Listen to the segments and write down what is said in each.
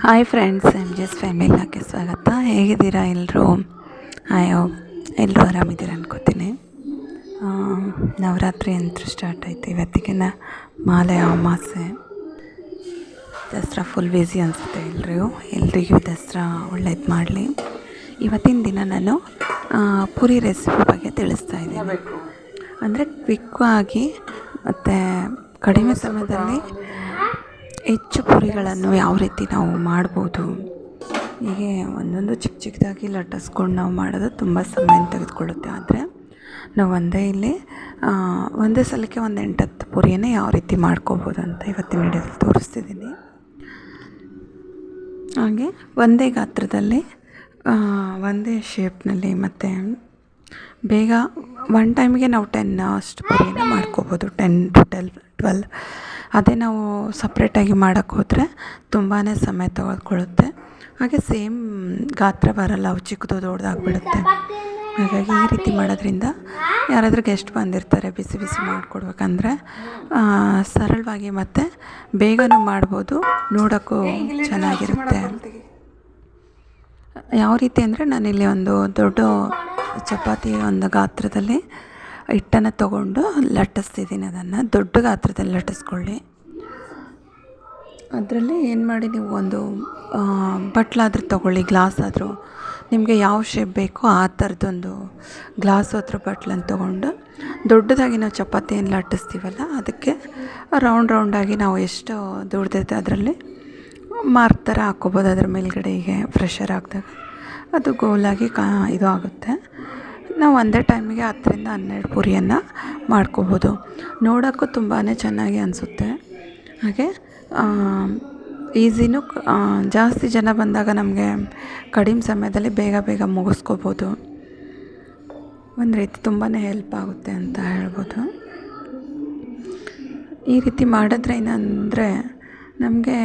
Hi friends M G S ಫ್ಯಾಮಿಲಾಗೆ ಸ್ವಾಗತ ಹೇಗಿದ್ದೀರಾ ಎಲ್ಲರೂ ಹಾಯ್ ಎಲ್ಲರೂ ಆರಾಮಿದ್ದೀರ ಅನ್ಕೋತೀನಿ. ನವರಾತ್ರಿ ಅಂತೂ ಸ್ಟಾರ್ಟ್ ಆಯಿತು. ಇವತ್ತಿಗಿನ ಮಾಲೆ ಅಮಾಸೆ. ದಸರಾ ಫುಲ್ ಬ್ಯುಸಿ ಅನಿಸುತ್ತೆ ಎಲ್ಲರಿಗೂ ಎಲ್ರಿಗೂ ದಸರಾ ಒಳ್ಳೇದು ಮಾಡಲಿ. ಇವತ್ತಿನ ದಿನ ನಾನು ಪೂರಿ ರೆಸಿಪಿ ಬಗ್ಗೆ ತಿಳಿಸ್ತಾ ಇದ್ದೀನಿ. ಅಂದರೆ ಕ್ವಿಕ್ಕಾಗಿ ಮತ್ತು ಕಡಿಮೆ ಸಮಯದಲ್ಲಿ ಹೆಚ್ಚು ಪುರಿಗಳನ್ನು ಯಾವ ರೀತಿ ನಾವು ಮಾಡ್ಬೋದು? ಹೀಗೆ ಒಂದೊಂದು ಚಿಕ್ಕ ಚಿಕ್ಕದಾಗಿ ಲಟ್ಟಿಸ್ಕೊಂಡು ನಾವು ಮಾಡೋದು ತುಂಬ ಸಮಯ ತೆಗೆದುಕೊಳ್ಳುತ್ತೆ. ಆದರೆ ನಾವು ಒಂದೇ ಇಲ್ಲಿ ಒಂದೇ ಸಲಕ್ಕೆ ಒಂದು ಎಂಟತ್ತು ಪುರಿಯನ್ನೇ ಯಾವ ರೀತಿ ಮಾಡ್ಕೋಬೋದು ಅಂತ ಇವತ್ತಿನ ವಿಡಿಯೋದಲ್ಲಿ ತೋರಿಸ್ತಿದ್ದೀನಿ. ಹಾಗೆ ಒಂದೇ ಗಾತ್ರದಲ್ಲಿ ಒಂದೇ ಶೇಪ್ನಲ್ಲಿ ಮತ್ತು ಬೇಗ ಒನ್ ಟೈಮ್ಗೆ ನಾವು ಟೆನ್ ಅಷ್ಟು ಪುರಿಯನ್ನು ಮಾಡ್ಕೋಬೋದು. ಟೆನ್ ಟು ಟೆಲ್ ಟ್ವೆಲ್ ಅದೇ ನಾವು ಸಪ್ರೇಟಾಗಿ ಮಾಡೋಕ್ಕೆ ಹೋದರೆ ತುಂಬಾ ಸಮಯ ತೊಗೊಳ್ಕೊಳ್ಳುತ್ತೆ ಹಾಗೆ ಸೇಮ್ ಗಾತ್ರ ಬರಲ್ಲ ಅವು ಚಿಕ್ಕದು ದೊಡ್ಡದಾಗ್ಬಿಡುತ್ತೆ. ಹಾಗಾಗಿ ಈ ರೀತಿ ಮಾಡೋದ್ರಿಂದ ಯಾರಾದರೂ ಗೆಸ್ಟ್ ಬಂದಿರ್ತಾರೆ ಬಿಸಿ ಬಿಸಿ ಮಾಡಿಕೊಡ್ಬೇಕಂದ್ರೆ ಸರಳವಾಗಿ ಮತ್ತು ಬೇಗನೂ ಮಾಡ್ಬೋದು ನೋಡೋಕ್ಕೂ ಚೆನ್ನಾಗಿರುತ್ತೆ. ಯಾವ ರೀತಿ ಅಂದರೆ ನಾನಿಲ್ಲಿ ಒಂದು ದೊಡ್ಡ ಚಪಾತಿ ಒಂದು ಗಾತ್ರದಲ್ಲಿ ಹಿಟ್ಟನ್ನು ತಗೊಂಡು ಲಟ್ಟಿಸ್ತಿದ್ದೀನಿ ಅದನ್ನು. ದೊಡ್ಡ ಗಾತ್ರದಲ್ಲಿ ಲಟ್ಟಿಸ್ಕೊಳ್ಳಿ. ಅದರಲ್ಲಿ ಏನು ಮಾಡಿ ನೀವು ಒಂದು ಬಟ್ಲಾದರೂ ತೊಗೊಳ್ಳಿ, ಗ್ಲಾಸ್ ಆದರೂ. ನಿಮಗೆ ಯಾವ ಶೇಪ್ ಬೇಕೋ ಆ ಥರದ್ದೊಂದು ಗ್ಲಾಸ್ ಹತ್ರ ಬಟ್ಲನ್ನು ತೊಗೊಂಡು ದೊಡ್ಡದಾಗಿ ನಾವು ಚಪಾತಿಯನ್ನು ಲಟ್ಟಿಸ್ತೀವಲ್ಲ, ಅದಕ್ಕೆ ರೌಂಡ್ ರೌಂಡಾಗಿ ನಾವು ಎಷ್ಟು ದುಡ್ದೈತೆ ಅದರಲ್ಲಿ ಮಾರ್ಕ್ ಥರ ಹಾಕ್ಕೋಬೋದು ಅದ್ರ ಮೇಲ್ಗಡೆ ಹೀಗೆ ಫ್ರೆಶರ್ ಹಾಕಿದಾಗ ಅದು ಗೋಲಾಗಿ ಕಾ ಇದು ಆಗುತ್ತೆ. ನಾವು ಒಂದೇ ಟೈಮಿಗೆ ಹತ್ತರಿಂದ ಹನ್ನೆರಡು ಪೂರಿಯನ್ನು ಮಾಡ್ಕೋಬೋದು. ನೋಡೋಕ್ಕೂ ತುಂಬಾ ಚೆನ್ನಾಗಿ ಅನಿಸುತ್ತೆ. ಹಾಗೆ ಈಸಿನೂ ಜಾಸ್ತಿ ಜನ ಬಂದಾಗ ನಮಗೆ ಕಡಿಮೆ ಸಮಯದಲ್ಲಿ ಬೇಗ ಬೇಗ ಮುಗಿಸ್ಕೋಬೋದು. ಒಂದು ರೀತಿ ತುಂಬಾ ಹೆಲ್ಪ್ ಆಗುತ್ತೆ ಅಂತ ಹೇಳ್ಬೋದು. ಈ ರೀತಿ ಮಾಡಿದ್ರೆ ಏನಂದರೆ, ನಮಗೆ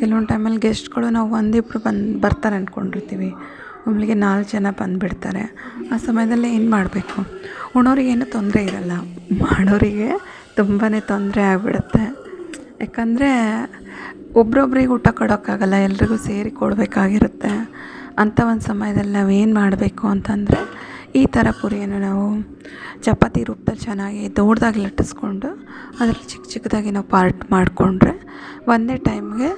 ಕೆಲವೊಂದು ಟೈಮಲ್ಲಿ ಗೆಸ್ಟ್ಗಳು ನಾವು ಒಂದಿಬ್ಬರು ಬಂದು ಬರ್ತಾರೆ ಅಂದ್ಕೊಂಡಿರ್ತೀವಿ ಒಮ್ಮೆಗೆ ನಾಲ್ಕು ಜನ ಬಂದುಬಿಡ್ತಾರೆ. ಆ ಸಮಯದಲ್ಲಿ ಏನು ಮಾಡಬೇಕು? ಉಣೋರಿಗೇನು ತೊಂದರೆ ಇರಲ್ಲ. ಮಾಡೋರಿಗೆ ತುಂಬಾ ತೊಂದರೆ ಆಗಿಬಿಡುತ್ತೆ. ಯಾಕಂದರೆ ಒಬ್ರೊಬ್ರಿಗೆ ಊಟ ಕೊಡೋಕ್ಕಾಗಲ್ಲ, ಎಲ್ರಿಗೂ ಸೇರಿ ಕೊಡಬೇಕಾಗಿರುತ್ತೆ. ಅಂಥ ಒಂದು ಸಮಯದಲ್ಲಿ ನಾವು ಏನು ಮಾಡಬೇಕು ಅಂತಂದರೆ, ಈ ಥರ ಪುರಿಯನ್ನು ನಾವು ಚಪಾತಿ ರೂಪದಲ್ಲಿ ಚೆನ್ನಾಗಿ ದೊಡ್ಡದಾಗಿ ಲಟ್ಟಿಸ್ಕೊಂಡು, ಅದರಲ್ಲಿ ಚಿಕ್ಕ ಚಿಕ್ಕದಾಗಿ ನಾವು ಪಾರ್ಟ್ ಮಾಡಿಕೊಂಡ್ರೆ, ಒಂದೇ ಟೈಮ್ಗೆ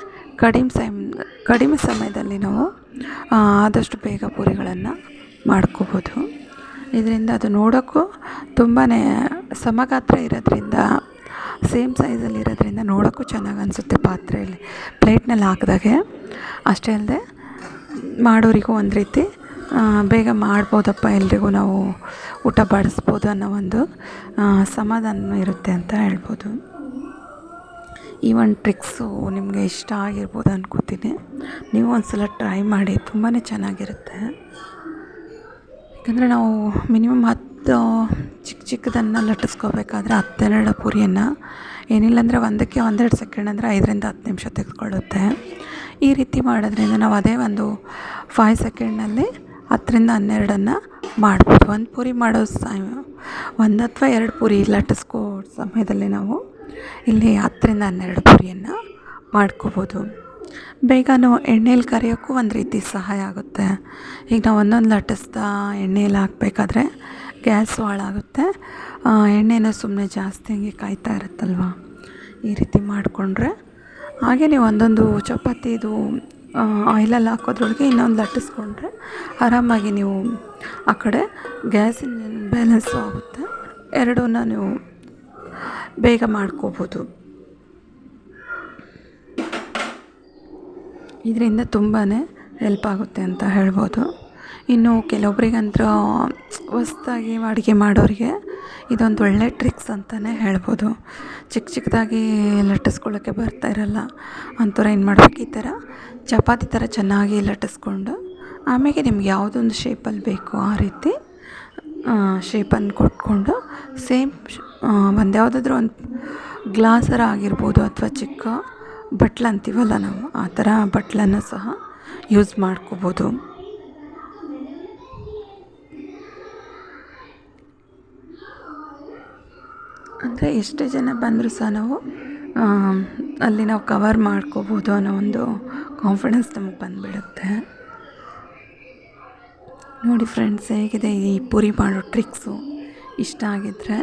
ಕಡಿಮೆ ಸೈಮ್, ಕಡಿಮೆ ಸಮಯದಲ್ಲಿ ನಾವು ಆದಷ್ಟು ಬೇಗ ಪೂರಿಗಳನ್ನು ಮಾಡ್ಕೋಬೋದು. ಇದರಿಂದ ಅದು ನೋಡೋಕ್ಕೂ ತುಂಬಾ ಸಮಗಾತ್ರ ಇರೋದ್ರಿಂದ, ಸೇಮ್ ಸೈಜಲ್ಲಿ ಇರೋದ್ರಿಂದ ನೋಡೋಕ್ಕೂ ಚೆನ್ನಾಗಿ ಅನಿಸುತ್ತೆ ಪಾತ್ರೆಯಲ್ಲಿ. ಪ್ಲೇಟ್ನಲ್ಲಿ ಹಾಕಿದಾಗೆ ಅಷ್ಟೇ ಅಲ್ಲದೆ ಮಾಡೋರಿಗೂ ಒಂದು ರೀತಿ ಬೇಗ ಮಾಡ್ಬೋದಪ್ಪ ಎಲ್ರಿಗೂ ನಾವು ಊಟ ಬಡಿಸ್ಬೋದು ಅನ್ನೋ ಒಂದು ಸಮಾಧಾನ ಇರುತ್ತೆ ಅಂತ ಹೇಳ್ಬೋದು. ಈ ಒಂದು ಟ್ರಿಕ್ಸು ನಿಮಗೆ ಇಷ್ಟ ಆಗಿರ್ಬೋದು ಅನ್ಕೋತೀನಿ. ನೀವು ಒಂದು ಸಲ ಟ್ರೈ ಮಾಡಿ ತುಂಬಾ ಚೆನ್ನಾಗಿರುತ್ತೆ. ಯಾಕಂದರೆ ನಾವು ಮಿನಿಮಮ್ ಹತ್ತು ಚಿಕ್ಕ ಚಿಕ್ಕದನ್ನು ಲಟ್ಟಿಸ್ಕೋಬೇಕಾದ್ರೆ ಹತ್ತೆರಡು ಪುರಿಯನ್ನು. ಏನಿಲ್ಲ ಅಂದರೆ ಒಂದಕ್ಕೆ ಒಂದೆರಡು ಸೆಕೆಂಡ್ ಅಂದರೆ ಐದರಿಂದ ಹತ್ತು ನಿಮಿಷ ತೆಗೆದುಕೊಳ್ಳುತ್ತೆ. ಈ ರೀತಿ ಮಾಡೋದ್ರಿಂದ ನಾವು ಅದೇ ಒಂದು ಫೈವ್ ಸೆಕೆಂಡ್ನಲ್ಲಿ ಹತ್ತರಿಂದ ಹನ್ನೆರಡನ್ನು ಮಾಡ್ಬೋದು. ಒಂದು ಪೂರಿ ಮಾಡೋ ಸಮ, ಒಂದು ಅಥವಾ ಎರಡು ಪೂರಿ ಲಟ್ಟಿಸ್ಕೋ ಸಮಯದಲ್ಲಿ ನಾವು ಇಲ್ಲಿ ಹತ್ತರಿಂದ ಹನ್ನೆರಡು ಪೂರಿಯನ್ನು ಮಾಡ್ಕೋಬೋದು. ಬೇಗನೂ ಎಣ್ಣೆಲಿ ಕರಿಯೋಕ್ಕೂ ಒಂದು ರೀತಿ ಸಹಾಯ ಆಗುತ್ತೆ. ಈಗ ನಾವು ಒಂದೊಂದು ಲಟ್ಟಿಸ್ತಾ ಎಣ್ಣೆಯಲ್ಲಿ ಹಾಕಬೇಕಾದ್ರೆ ಗ್ಯಾಸ್ ಹಾಳಾಗುತ್ತೆ. ಎಣ್ಣೆನೂ ಸುಮ್ಮನೆ ಜಾಸ್ತಿ ಹಂಗೆ ಕಾಯ್ತಾ ಇರುತ್ತಲ್ವ? ಈ ರೀತಿ ಮಾಡಿಕೊಂಡ್ರೆ ಹಾಗೆ ನೀವು ಒಂದೊಂದು ಚಪಾತಿದು ಆಯಿಲಲ್ಲಿ ಹಾಕೋದ್ರೊಳಗೆ ಇನ್ನೊಂದು ಲಟ್ಟಿಸ್ಕೊಂಡ್ರೆ ಆರಾಮಾಗಿ ನೀವು ಆ ಕಡೆ ಗ್ಯಾಸಿನ ಬ್ಯಾಲೆನ್ಸು ಆಗುತ್ತೆ. ಎರಡನ್ನ ನೀವು ಬೇಗ ಮಾಡ್ಕೋಬೋದು. ಇದರಿಂದ ತುಂಬಾ ಹೆಲ್ಪ್ ಆಗುತ್ತೆ ಅಂತ ಹೇಳ್ಬೋದು. ಇನ್ನು ಕೆಲವೊಬ್ರಿಗಂತೂ ಹೊಸ್ದಾಗಿ ಅಡುಗೆ ಮಾಡೋರಿಗೆ ಇದೊಂದು ಒಳ್ಳೆ ಟ್ರಿಕ್ಸ್ ಅಂತಲೇ ಹೇಳ್ಬೋದು. ಚಿಕ್ಕ ಚಿಕ್ಕದಾಗಿ ಲಟ್ಟಿಸ್ಕೊಳ್ಳೋಕ್ಕೆ ಬರ್ತಾ ಇರಲ್ಲ. ಅಂಥವ್ರು ಏನು ಮಾಡಬೇಕು? ಈ ಥರ ಚಪಾತಿ ಥರ ಚೆನ್ನಾಗಿ ಲಟ್ಟಿಸ್ಕೊಂಡು ಆಮೇಲೆ ನಿಮ್ಗೆ ಯಾವುದೊಂದು ಶೇಪಲ್ಲಿ ಬೇಕು ಆ ರೀತಿ ಶೇಪನ್ನು ಕೊಟ್ಕೊಂಡು ಸೇಮ್ ಒಂದು ಯಾವುದಾದ್ರೂ ಒಂದು ಗ್ಲಾಸರ ಆಗಿರ್ಬೋದು ಅಥವಾ ಚಿಕ್ಕ ಬಟ್ಲು ಅಂತೀವಲ್ಲ ನಾವು, ಆ ಥರ ಬಟ್ಲನ್ನು ಸಹ ಯೂಸ್ ಮಾಡ್ಕೋಬೋದು. ಅಂದರೆ ಎಷ್ಟೇ ಜನ ಬಂದರೂ ಸಹ ನಾವು ಅಲ್ಲಿ ನಾವು ಕವರ್ ಮಾಡ್ಕೋಬೋದು ಅನ್ನೋ ಒಂದು ಕಾನ್ಫಿಡೆನ್ಸ್ ನಮಗೆ ಬಂದುಬಿಡುತ್ತೆ. ನೋಡಿ ಫ್ರೆಂಡ್ಸ್ ಹೇಗಿದೆ ಈ ಪೂರಿ ಮಾಡೋ ಟ್ರಿಕ್ಸು ಇಷ್ಟ ಆಗಿದ್ದರೆ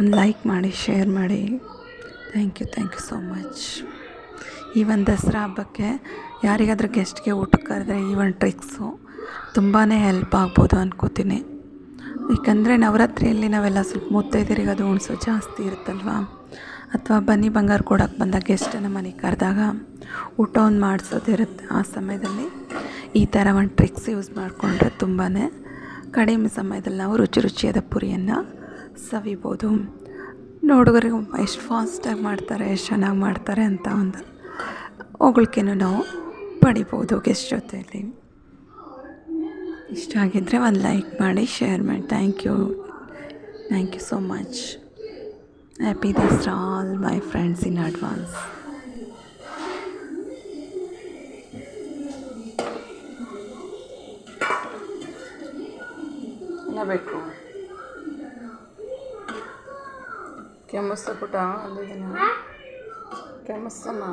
ಒಂದು ಲೈಕ್ ಮಾಡಿ, ಶೇರ್ ಮಾಡಿ. Thank you thank you so much. ಈ ಒಂದು ದಸರಾ ಹಬ್ಬಕ್ಕೆ ಯಾರಿಗಾದರೂ ಗೆಸ್ಟ್ಗೆ ಊಟಕ್ಕೆ ಕರೆದ್ರೆ ಈ ಒಂದು ಟ್ರಿಕ್ಸು ತುಂಬಾ ಹೆಲ್ಪ್ ಆಗ್ಬೋದು ಅನ್ಕೋತೀನಿ. ಏಕೆಂದರೆ ನವರಾತ್ರಿಯಲ್ಲಿ ನಾವೆಲ್ಲ ಸ್ವಲ್ಪ ಮುತ್ತೈದೆರಿಗೆ ಅದು ಉಣಿಸೋ ಜಾಸ್ತಿ ಇರುತ್ತಲ್ವ? ಅಥವಾ ಬನ್ನಿ ಬಂಗಾರ ಕೊಡೋಕೆ ಬಂದ ಗೆಸ್ಟನ್ನು ಮನೆಗೆ ಕರೆದಾಗ ಊಟ ಒಂದು ಮಾಡಿಸೋದಿರುತ್ತೆ ಆ ಸಮಯದಲ್ಲಿ. ಈ ಥರ ಒಂದು ಟ್ರಿಕ್ಸ್ ಯೂಸ್ ಮಾಡಿಕೊಂಡ್ರೆ ತುಂಬಾ ಕಡಿಮೆ ಸಮಯದಲ್ಲಿ ನಾವು ರುಚಿ ರುಚಿಯಾದ ಪುರಿಯನ್ನು ಸವಿಬೋದು. ನೋಡುಗರಿಗೆ ಎಷ್ಟು ಫಾಸ್ಟಾಗಿ ಮಾಡ್ತಾರೆ, ಎಷ್ಟು ಚೆನ್ನಾಗಿ ಮಾಡ್ತಾರೆ ಅಂತ ಒಂದು ಹೊಗಳಿಕೆನೂ ನಾವು ಪಡಿಬೋದು ಗೆಸ್ಟ್ ಜೊತೆಯಲ್ಲಿ. ಇಷ್ಟ ಆಗಿದ್ದರೆ ಒಂದು ಲೈಕ್ ಮಾಡಿ ಶೇರ್ ಮಾಡಿ. Thank you thank you so much happy Dasara all my friends in advance ಎಲ್ಲ ಬೇಕು ಕೆಮ್ಮಸ್ತ ಪುಟ ಒಂದು ದಿನ ಕೆಮ್ಮಸ್ತಮ್ಮ